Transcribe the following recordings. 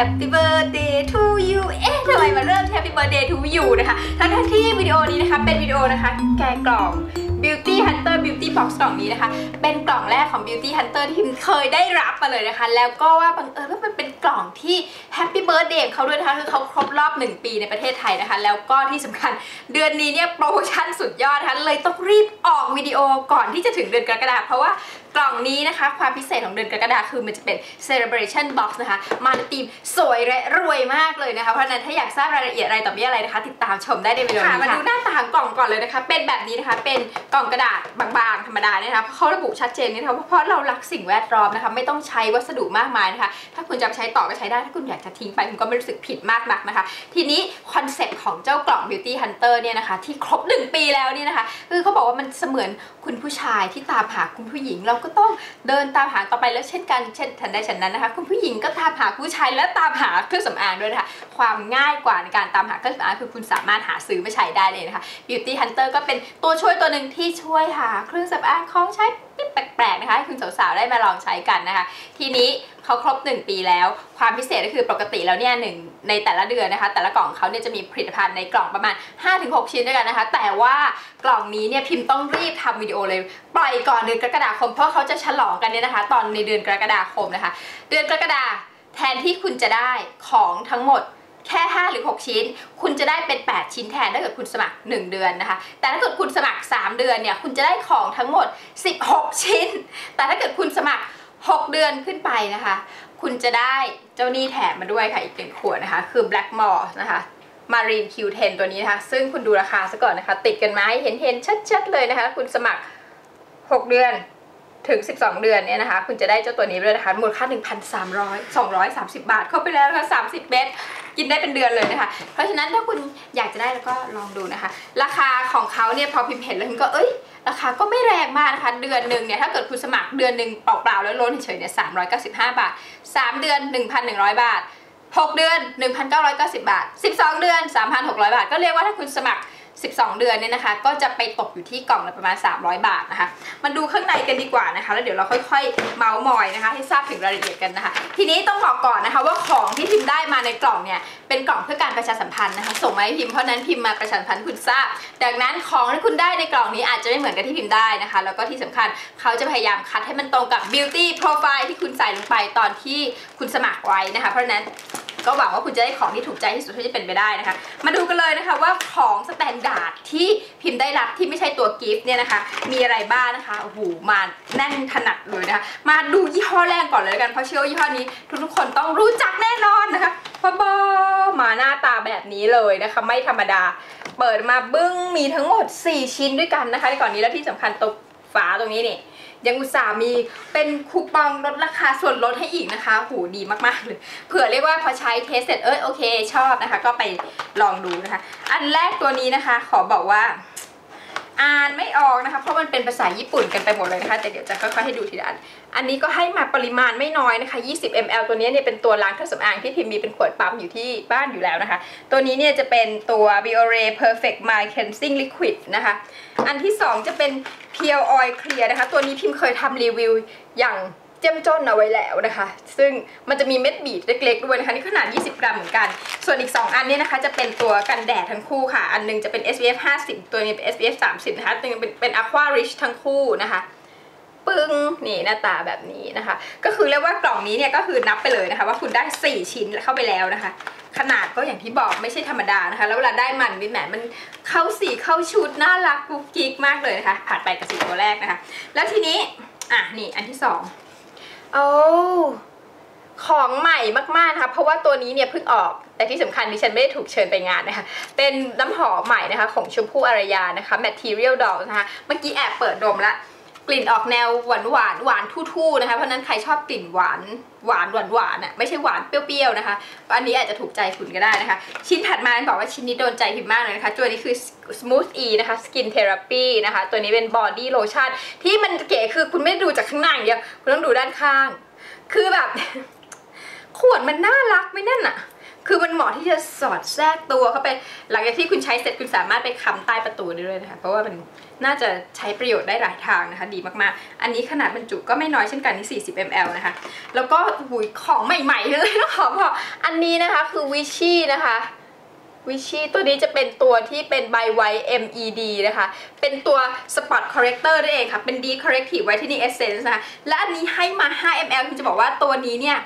Happy Birthday to you เอ๊ะทำไมมาเริ่ม Happy Birthday to you นะคะ ทั้งที่วิดีโอนี้นะคะ เป็นวิดีโอนะคะ แกะกล่อง Beauty Hunter Beauty Box กล่องนี้นะคะ เป็นกล่องแรกของ Beauty Hunter ที่พิมเคยได้รับมาเลยนะคะ แล้วก็ว่าบังเอิญว่ามันเป็นกล่องที่ Happy Birthday เขาด้วยนะคะ คือเขาครบรอบ 1 ปีในประเทศไทยนะคะ แล้วก็ที่สำคัญเดือนนี้เนี่ยโปรโมชั่นสุดยอดนะคะ เลยต้องรีบออกวิดีโอก่อนที่จะถึงเดือนกรกฎาคมเพราะว่ากล่องนี้นะคะ ความพิเศษของเดือนกรกฎาคมคือมันจะเป็น Celebration Box นะคะ มาในธีมสวยและรวยมากเลยนะคะ เพราะฉะนั้นถ้าอยากทราบรายละเอียดอะไรต่อมีอะไรนะคะ ติดตามชมได้ในวิดีโอนี้ค่ะมาดูหน้าตาของกล่องก่อนเลยนะคะ เป็นแบบนี้นะคะเป็นกล่องกระดาษบางๆ ธรรมดาเนี่ยนะคะเขาระบุชัดเจนนี่นะคะเพราะเรารักสิ่งแวดล้อมนะคะไม่ต้องใช้วัสดุมากมายนะคะถ้าคุณจะใช้ต่อก็ใช้ได้ถ้าคุณอยากจะทิ้งไปคุณก็ไม่รู้สึกผิดมากนักนะคะ ทีนี้คอนเซ็ปต์ของเจ้ากล่อง Beauty Hunter เนี่ยนะคะที่ครบ 1 ปีแล้วเนี่ยนะคะคือเขาบอกว่ามันเสมือนคุณผู้ชายที่ตามหาคุณผู้หญิง เราก็ต้องเดินตามหาต่อไปแล้วเช่นกันเช่นทันใดฉันนั้นนะคะคุณผู้หญิงก็ตามหาผู้ชายและตามหาเครื่องสำอางด้วยนะคะความง่ายกว่าในการตามหาเครื่องสำอางคือคุณสามารถหาซื้อมาใช้ได้เลยนะคะ Beauty Hunter ก็เป็นตัวช่วยตัวหนึ่งทที่ช่วยหาเครื่องสำอางของใช้แปลกๆนะคะให้คุณสาวๆได้มาลองใช้กันนะคะ ทีนี้เขาครบ 1 ปีแล้ว ความพิเศษก็คือปกติแล้วเนี่ยหนึ่งในแต่ละเดือนนะคะ แต่ละกล่องเขาเนี่ยจะมีผลิตภัณฑ์ในกล่องประมาณ 5-6 ชิ้นด้วยกันนะคะ แต่ว่ากล่องนี้เนี่ยพิมพ์ต้องรีบทำวิดีโอเลย ปล่อยก่อนเดือนกรกฎาคมเพราะเขาจะฉลองกันเนี่ยนะคะ ตอนในเดือนกรกฎาคมนะคะ เดือนกรกฎาแทนที่คุณจะได้ของทั้งหมด แค่ 5 หรือ 6 ชิ้น คุณจะได้เป็น 8 ชิ้นแทนถ้าเกิดคุณสมัคร 1 เดือนนะคะ แต่ถ้าเกิดคุณสมัคร 3 เดือนเนี่ยคุณจะได้ของทั้งหมด 16 ชิ้น แต่ถ้าเกิดคุณสมัคร 6 เดือนขึ้นไปนะคะ คุณจะได้เจ้านี่แถมมาด้วยค่ะอีกหนึ่งขวดนะคะ คือ Black m o s นะคะ Marine Q10 ตัวนี้นะคะ ซึ่งคุณดูราคาซะก่อนนะคะ ติดกันมาให้เห็นเห็นชัดๆเลยนะคะ คุณสมัคร 6 เดือนถึง 12 เดือนเนี่ยนะคะ คุณจะได้เจ้าตัวนี้ไปเลยนะคะ มูลค่า 1,300 230 บาท เข้าไปแล้วนะคะ30 เม็ด กินได้เป็นเดือนเลยนะคะ เพราะฉะนั้นถ้าคุณอยากจะได้แล้วก็ลองดูนะคะ ราคาของเขาเนี่ยพอพิมพ์เห็นแล้วพิมก็เอ้ยราคาก็ไม่แรงมากนะคะ เดือนหนึ่งเนี่ยถ้าเกิดคุณสมัครเดือนหนึ่งเปล่าๆแล้วล้นเฉยๆเนี่ย395บาท3เดือน1,100บาท6เดือน1,990บาท12เดือน3,600บาท ก็เรียกว่าถ้าคุณสมัคร 12 เดือนเนี่ยนะคะ ก็จะไปตกอยู่ที่กล่องละประมาณ 300 บาทนะคะมาดูข้างในกันดีกว่านะคะ แล้วเดี๋ยวเราค่อยๆ เมาส์มอยนะคะ ให้ทราบถึงรายละเอียดกันนะคะ ทีนี้ต้องบอกก่อนนะคะว่าของที่พิมพ์ได้มาในกล่องเนี่ย เป็นกล่องเพื่อการประชาสัมพันธ์นะคะ ส่งมาให้พิมพ์เพราะนั้นพิมพ์มาประชาสัมพันธ์คุณทราบ ดังนั้นของที่คุณได้ในกล่องนี้อาจจะไม่เหมือนกับที่พิมพ์ได้นะคะ แล้วก็ที่สำคัญเขาจะพยายามคัดให้มันตรงกับ beauty profile ที่คุณใส่ลงไปตอนที่คุณสมัครไว้นะคะ เพราะนั้น ก็หวังว่าคุณจะได้ของที่ถูกใจที่สุดที่จะเป็นไปได้นะคะ มาดูกันเลยนะคะว่าของสแตนดาร์ดที่พิมพ์ได้รับที่ไม่ใช่ตัวกิฟต์เนี่ยนะคะ มีอะไรบ้างนะคะโอ้โหมาแน่นถนัดเลยนะคะ มาดูยี่ห้อแรกก่อนเลยกันเพราะเชื่อว่ายี่ห้อนี้ ทุกๆคนต้องรู้จักแน่นอนนะคะพบมาหน้าตาแบบนี้เลยนะคะ ไม่ธรรมดา เปิดมาบึ้งมีทั้งหมด 4 ชิ้นด้วยกันนะคะในก่อนนี้แล้วที่สำคัญตรงฝาตรงนี้นี่ ยังอุตส่าห์มีเป็นคูปองลดราคาส่วนลดให้อีกนะคะหูดีมากๆเลยเผื่อเรียกว่าพอใช้เทสเสร็จเอ้ยโอเค ชอบนะคะ ก็ไปลองดูนะคะ อันแรกตัวนี้นะคะ ขอบอกว่า อ่านไม่ออกนะคะเพราะมันเป็นภาษาญี่ปุ่นกันไปหมดเลยนะคะแต่เดี๋ยวจะค่อยๆให้ดูทีละอันอันนี้ก็ให้มาปริมาณไม่น้อยนะคะ 20 ml ตัวนี้เนี่ยเป็นตัวล้างเครื่องสำอางที่พิมพ์มีเป็นขวดปั๊มอยู่ที่บ้านอยู่แล้วนะคะ ตัวนี้เนี่ยจะเป็นตัว Biore Perfect My Cleansing Liquid นะคะ อันที่ 2 จะเป็น Pure Oil Clear นะคะ ตัวนี้พิมพ์เคยทำรีวิวอย่าง เจ้มจนเอาไว้แล้วนะคะ ซึ่งมันจะมีเม็ดบีดเล็กๆด้วยนะคะนี่ขนาด 20 กรัมเหมือนกัน ส่วนอีก 2 อันนี้นะคะจะเป็นตัวกันแดดทั้งคู่ค่ะ อันหนึงจะเป็น SPF 50 ตัวนี้เป็น SPF 30 นะคะตัวนี้เป็นเป็น Aqua Rich ทั้งคู่นะคะปึ้งนี่หน้าตาแบบนี้นะคะ ก็คือเรียกว่ากล่องนี้เนี่ยก็คือนับไปเลยนะคะ ว่าคุณได้ 4 ชิ้นเข้าไปแล้วนะคะ ขนาดก็อย่างที่บอกไม่ใช่ธรรมดานะคะ แล้วเวลาได้มันวิแหมมันเข้าสีเข้าชุดน่ารักกุ๊กกิ๊กมากเลยนะคะผ่านไปกับสีตัวแรกนะคะ แล้วทีนี้อะนี่อันที่สอง โอ้ของใหม่มากๆนะคะเพราะว่าตัวนี้เนี่ยเพิ่งออกแต่ที่สำคัญดิฉันไม่ได้ถูกเชิญไปงานนะคะ เป็นน้ำหอมใหม่นะคะของชมพู่อารยานะคะ Material Doll นะคะ เมื่อกี้แอบเปิดดมแล้ว กลิ่นออกแนวหวานหวานหวานทู่ๆนะคะ เพราะนั้นใครชอบกลิ่นหวานหวานหวานหวานอะไม่ใช่หวานเปรี้ยวๆนะคะ อันนี้อาจจะถูกใจคุณก็ได้นะคะ ชิ้นถัดมาบอกว่าชิ้นนี้โดนใจพิมมากเลยนะคะตัวนี้คือ Smooth E นะคะ Skin Therapy นะคะ ตัวนี้เป็น Body Lotion ที่มันเก๋คือคุณไม่ดูจากข้างหน้าอย่างเดียวคุณต้องดูด้านข้าง คือแบบขวดมันน่ารักไหมนั่นอะคือมันเหมาะที่จะสอดแทรกตัวเข้าไป หลังจากที่คุณใช้เสร็จคุณสามารถไปคำใต้ประตูได้ด้วยนะคะ เพราะว่ามัน น่าจะใช้ประโยชน์ได้หลายทางนะคะ ดีมากๆ อันนี้ขนาดบรรจุก็ไม่น้อยเช่นกันที่40 ml นะคะ แล้วก็หุยของใหม่ๆเลยนะขอบอกอันนี้นะคะคือวิชี่นะคะวิชี่ตัวนี้จะเป็นตัวที่เป็น by white MED นะคะ เป็นตัว spot corrector นั่นเองค่ะ เป็น D corrective whitening essence นะคะ และอันนี้ให้มา 5 ml คือจะบอกว่าตัวนี้เนี่ย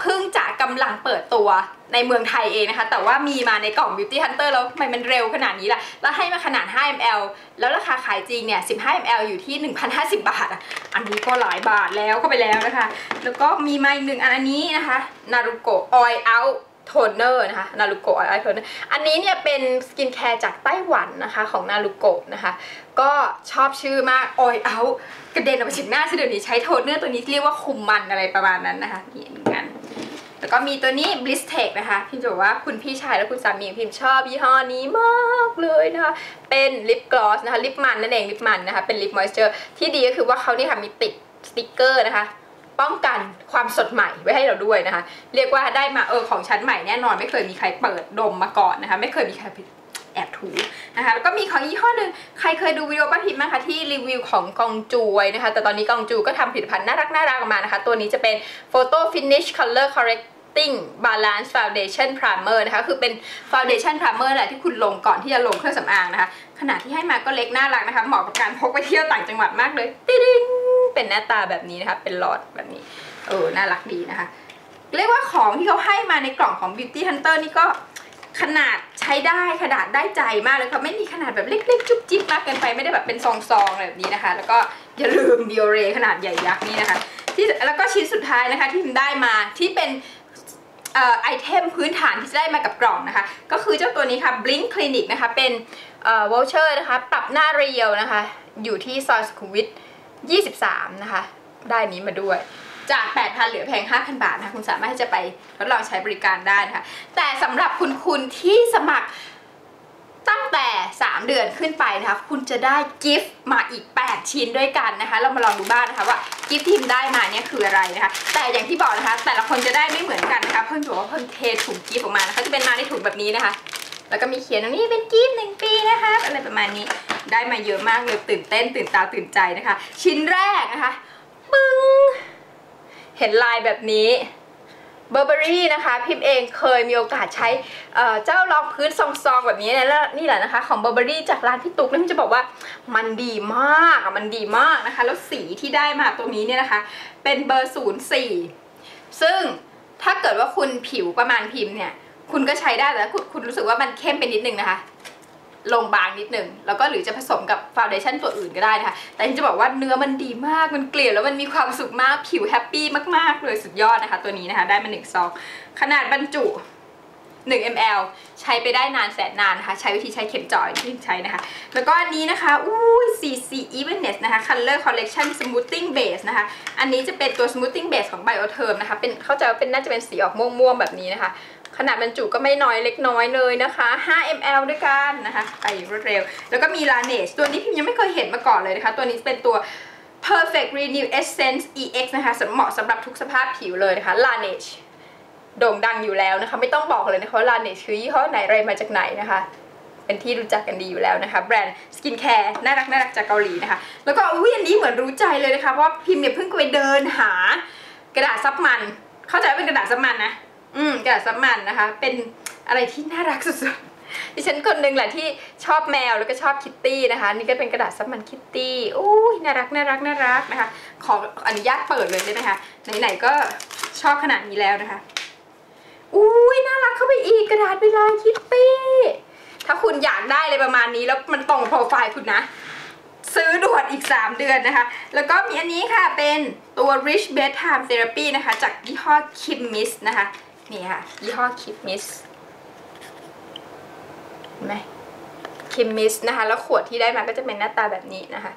เพิ่งจะกำลังเปิดตัวในเมืองไทยเองนะคะ แต่ว่ามีมาในกล่อง Beauty Hunter แล้วทำไมมันเร็วขนาดนี้ล่ะ แล้วให้มาขนาด 5 ml แล้วราคาขายจริงเนี่ย 15 ml อยู่ที่ 1,050 บาท อันนี้ก็หลายบาทแล้วเข้าไปแล้วนะคะ แล้วก็มีมาอีกหนึ่งอันอันนี้นะคะ Naruko Oil Out โทนเนอร์นะคะนารุโกะไอโทนเนอร์อันนี้เนี่ยเป็นสกินแคร์จากไต้หวันนะคะของนารุโกะนะคะ ก็ชอบชื่อมากออยเอากระเด็นออกมาจากหน้าซะเดี๋ยวนี้ใช้โทนเนอร์ตัวนี้เรียกว่าคุมมันอะไรประมาณนั้นนะคะนี่เหมือนกัน แล้วก็มีตัวนี้ Bliss Tech นะคะ พิมจะบอกว่าคุณพี่ชายและคุณสามีพิมชอบยี่ห้อนี้มากเลยนะคะ เป็นลิปกลอสนะคะลิปมันนั่นเองลิปมันนะคะ เป็นลิปมอยส์เจอร์ที่ดีก็คือว่าเขานี่ค่ะมีติดสติกเกอร์นะคะป้องกันความสดใหม่ไว้ให้เราด้วยนะคะ เรียกว่าได้มาเออของชั้นใหม่แน่นอนไม่เคยมีใครเปิดดมมาก่อนนะคะ ไม่เคยมีใคร แอบถูนะคะแล้วก็มีของยี่ห้อหนึ่งใครเคยดูวิดีโอป้าพิมพ์ไหมคะที่รีวิวของกองจูไว้นะคะ แต่ตอนนี้กองจูก็ทำผลิตภัณฑ์น่ารักน่ารักออกมานะคะ ตัวนี้จะเป็น Photo Finish Color Correcting Balance Foundation Primer นะคะ คือเป็น Foundation Primer แหละที่คุณลงก่อนที่จะลงเครื่องสำอางนะคะ ขนาดที่ให้มาก็เล็กน่ารักนะคะ เหมาะกับการพกไปเที่ยวต่างจังหวัดมากเลย ติ๊งเป็นหน้าตาแบบนี้นะคะ เป็นหลอดแบบนี้ เออ น่ารักดีนะคะ เรียกว่าของที่เขาให้มาในกล่องของ Beauty Hunter นี่ก็ ขนาดใช้ได้ขนาดได้ใจมากเลยค่ะไม่มีขนาดแบบเล็กๆจุ๊บจิ๊บมากเกินไปไม่ได้แบบเป็นซองๆอะไรแบบนี้นะคะ แล้วก็อย่าลืมดิโอเรขนาดใหญ่ยักษ์นี่นะคะ ที่แล้วก็ชิ้นสุดท้ายนะคะที่พิมได้มาที่เป็นออไอเทมพื้นฐานที่จะได้มากับกล่องนะคะ ก็คือเจ้าตัวนี้ค่ะ Blink Clinic นะคะ เป็นเอ่อ voucher นะคะ ปรับหน้าเรียวนะคะ อยู่ที่ซอยสุขุมวิท 23 นะคะ ได้นี้มาด้วย จาก 8,000 เหลือเพียง5,000 บาทนะคะคุณสามารถที่จะไปทดลองใช้บริการได้นะคะ แต่สำหรับคุณคุณที่สมัครตั้งแต่ 3 เดือนขึ้นไปนะคะ คุณจะได้กิฟต์มาอีก 8 ชิ้นด้วยกันนะคะ เรามาลองดูบ้างนะคะว่ากิฟต์ที่พิมได้มาเนี่ยคืออะไรนะคะ แต่อย่างที่บอกนะคะ แต่ละคนจะได้ไม่เหมือนกันนะคะ เพิ่งบอกว่าเพิ่งเทถุงกิฟต์ออกมานะคะจะเป็นมาในถุงแบบนี้นะคะ แล้วก็มีเขียนตรงนี้เป็นกิฟต์หนึ่งปีนะคะอะไรประมาณนี้ได้มาเยอะมากเลยตื่นเต้นตื่นตาตื่นใจนะคะ ชิ้นแรกนะคะปึ้ง เห็นลายแบบนี้เบอร์เบอรี่นะคะพิมพ์เองเคยมีโอกาสใช้เเจ้ารองพื้นซองๆแบบนี้นะแล้วนี่แหละนะคะ ของเบอร์เบอรี่จากร้านพี่ตุ๊กแล้วพิมจะบอกว่ามันดีมากอะมันดีมากนะคะ แล้วสีที่ได้มาตรงนี้เนี่ยนะคะ เป็นเบอร์ศูนย์สี่ซึ่งถ้าเกิดว่าคุณผิวประมาณพิมพ์เนี่ย คุณก็ใช้ได้แต่คุณคุณรู้สึกว่ามันเข้มไปนิดนึงนะคะ ลงบางนิดหนึ่งแล้วก็หรือจะผสมกับฟาวเดชั่นตัวอื่นก็ได้นะคะ แต่จะบอกว่าเนื้อมันดีมากมันเกลี่ยแล้วมันมีความสุขมากผิวแฮปปี้มากๆเลยสุดยอดนะคะ ตัวนี้นะคะ ได้มาหนึ่งซองขนาดบรรจุ 1 ml ใช้ไปได้นานแสนนานนะคะ ใช้วิธีใช้เข็มเจาะที่ใช้นะคะ แล้วก็อันนี้นะคะอุ้ย CC Evenness นะคะ Color Collection Smoothing Base นะคะ อันนี้จะเป็นตัว Smoothing Base ของ Biotherm นะคะ เป็นเข้าใจว่าเป็นน่าจะเป็นสีออกม่วงๆแบบนี้นะคะ ขนาดบรรจุก็ไม่น้อยเล็กน้อยเลยนะคะ 5 ml ด้วยกันนะคะไปรวดเร็ว แล้วก็มี Laneige ตัวนี้พิมยังไม่เคยเห็นมาก่อนเลยนะคะ ตัวนี้เป็นตัว Perfect Renew Essence EX นะคะเหมาะสำหรับทุกสภาพผิวเลยนะคะ Laneige โด่งดังอยู่แล้วนะคะ ไม่ต้องบอกเลยนะคะว่า Laneige คือยี่ห้อไหนอะไรมาจากไหนนะคะเป็นที่รู้จักกันดีอยู่แล้วนะคะ แบรนด์สกินแคร์น่ารักน่ารักจากเกาหลีนะคะ แล้วก็อุ้ยอันนี้เหมือนรู้ใจเลยนะคะ เพราะพิมเนี่ยเพิ่งไปเดินหากระดาษซับมัน เข้าใจว่าเป็นกระดาษซับมันนะ อืมกระดาษซับมันนะคะ เป็นอะไรที่น่ารักสุดๆ ดิฉันคนหนึ่งแหละที่ชอบแมวแล้วก็ชอบคิตตี้นะคะ นี่ก็เป็นกระดาษซับมันคิตตี้อุ้ยน่ารักน่ารักน่ารักนะคะ ขออนุญาตเปิดเลยได้ไหมคะ ไหนๆก็ชอบขนาดนี้แล้วนะคะ อุ้ยน่ารักเข้าไปอีกกระดาษเป็นลายคิตตี้ ถ้าคุณอยากได้อะไรประมาณนี้แล้วมันตรงโปรไฟล์คุณนะซื้อด่วนอีก 3 เดือนนะคะ แล้วก็มีอันนี้ค่ะเป็นตัว Rich Bedtime Therapy นะคะ จากยี่ห้อ Kim Miss นะคะ นี่ค่ะ ยี่ห้อ Kimmis เห็นไหม Kimmis นะคะ แล้วขวดที่ได้มาก็จะเป็นหน้าตาแบบนี้นะคะ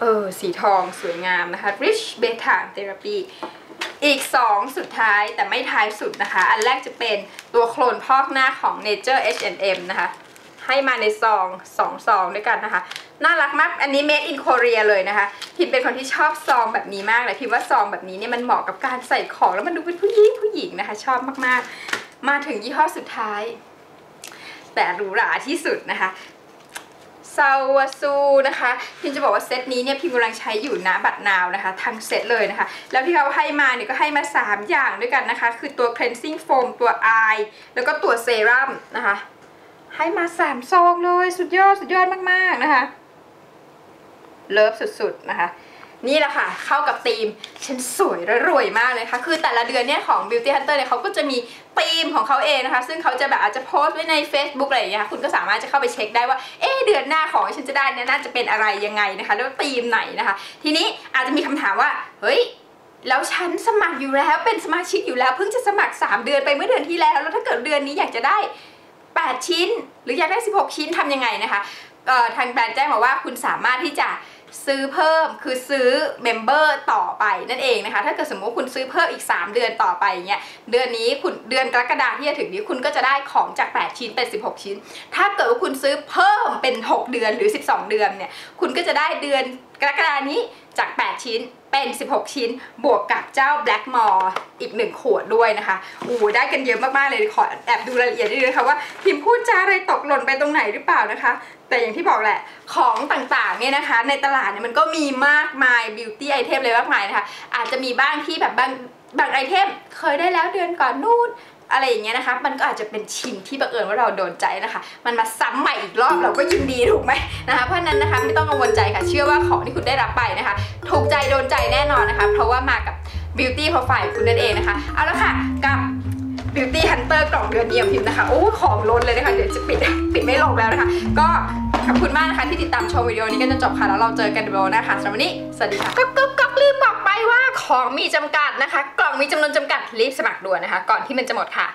เออ สีทองสวยงามนะคะ Rich Bedtime Therapy อีก 2 สุดท้ายแต่ไม่ท้ายสุดนะคะ อันแรกจะเป็นตัวโคลนพอกหน้าของ Nature H&M นะคะ ให้มาในซองสองซองด้วยกันนะคะ น่ารักมาก อันนี้ made in Korea เลยนะคะ พิมเป็นคนที่ชอบซองแบบนี้มากเลย พิมว่าซองแบบนี้เนี่ยมันเหมาะกับการใส่ของแล้วมันดูเป็นผู้หญิงผู้หญิงนะคะ ชอบมากๆ มาถึงยี่ห้อสุดท้าย แต่หรูหราที่สุดนะคะซาวาซูนะคะ พิมจะบอกว่าเซตนี้เนี่ยพิมกำลังใช้อยู่นะบัตรนาวนะคะ ทั้งเซตเลยนะคะ แล้วที่เขาให้มาเนี่ยก็ให้มา 3 อย่างด้วยกันนะคะ คือตัว cleansing foam ตัว eye แล้วก็ตัวเซรั่มนะคะ ให้มา3ซองเลยสุดยอดสุดยอดมากๆนะคะเลิฟสุดๆนะคะ นี่แหละค่ะ เข้ากับธีมฉันสวยและรวยมากเลยค่ะ คือแต่ละเดือนเนี่ยของ Beauty Hunter เนี่ยเขาก็จะมีธีมของเขาเองนะคะ ซึ่งเขาจะแบบอาจจะโพสต์ไว้ใน Facebook อะไรอย่างเงี้ยคุณก็สามารถจะเข้าไปเช็คได้ว่า เอ๊เดือนหน้าของฉันจะได้เนี่ยน่าจะเป็นอะไรยังไงนะคะ แล้วธีมไหนนะคะ ทีนี้อาจจะมีคำถามว่า เฮ้ยแล้วฉันสมัครอยู่แล้วเป็นสมาชิกอยู่แล้วเพิ่งจะสมัคร 3 เดือนไปเมื่อเดือนที่แล้ว แล้วถ้าเกิดเดือนนี้อยากจะได้ 8 ชิ้น หรืออยากได้ 16 ชิ้นทำยังไงนะคะทางแบรนด์แจ้งมาว่าคุณสามารถที่จะซื้อเพิ่มคือซื้อเมมเบอร์ต่อไปนั่นเองนะคะ ถ้าเกิดสมมติว่าคุณซื้อเพิ่มอีก 3 เดือนต่อไปเงี้ยเดือนนี้คุณเดือนกรกฎาที่จะถึงนี้คุณก็จะได้ของจาก 8 ชิ้นเป็น 16 ชิ้น ถ้าเกิดว่าคุณซื้อเพิ่มเป็น 6 เดือนหรือ 12 เดือนเนี่ยคุณก็จะได้เดือน กรกฎานี้จาก 8 ชิ้นเป็น 16 ชิ้น บวกกับเจ้า Blackmore อีก 1 ขวดด้วยนะคะอู้ได้กันเยอะมาก ๆ เลย ขอแอบดูรายละเอียดนิดนึงนะคะว่าพิมพ์พูดจาอะไรตกหล่นไปตรงไหนหรือเปล่านะคะ แต่อย่างที่บอกแหละ ของต่างๆ เนี่ยนะคะ ในตลาดเนี่ยมันก็มีมากมาย beauty item เลยมากมายนะคะ อาจจะมีบ้างที่แบบบางบางไอเทมเคยได้แล้วเดือนก่อนนู่น อะไรอย่างเงี้ยนะคะ มันก็อาจจะเป็นชิ้นที่บังเอิญว่าเราโดนใจนะคะ มันมาซ้ำใหม่อีกรอบเราก็ยินดีถูกไหมนะคะเพราะนั้นนะคะไม่ต้องกังวลใจค่ะ เชื่อว่าของที่คุณได้รับไปนะคะ ถูกใจโดนใจแน่นอนนะคะ เพราะว่ามากับ beauty profile ของคุณนั่นเองนะคะ เอาละค่ะกับ beauty hunter กล่องเดือนเดียวพิมพ์นะคะโอ้ของล้นเลยนะคะเดี๋ยวจะปิดปิดไม่ลงแล้วนะคะ ก็ขอบคุณมากนะคะที่ติดตามชมวิดีโอนี้กันจนจบค่ะแล้วเราเจอกันในวิดีโอหนะคะสำหรับวันนี้สวัสดีค่ะก็ก็ก็ลืมบอก ว่าของมีจำกัดนะคะ กล่องมีจำนวนจำกัดรีบสมัครด่วนนะคะ ก่อนที่มันจะหมดค่ะ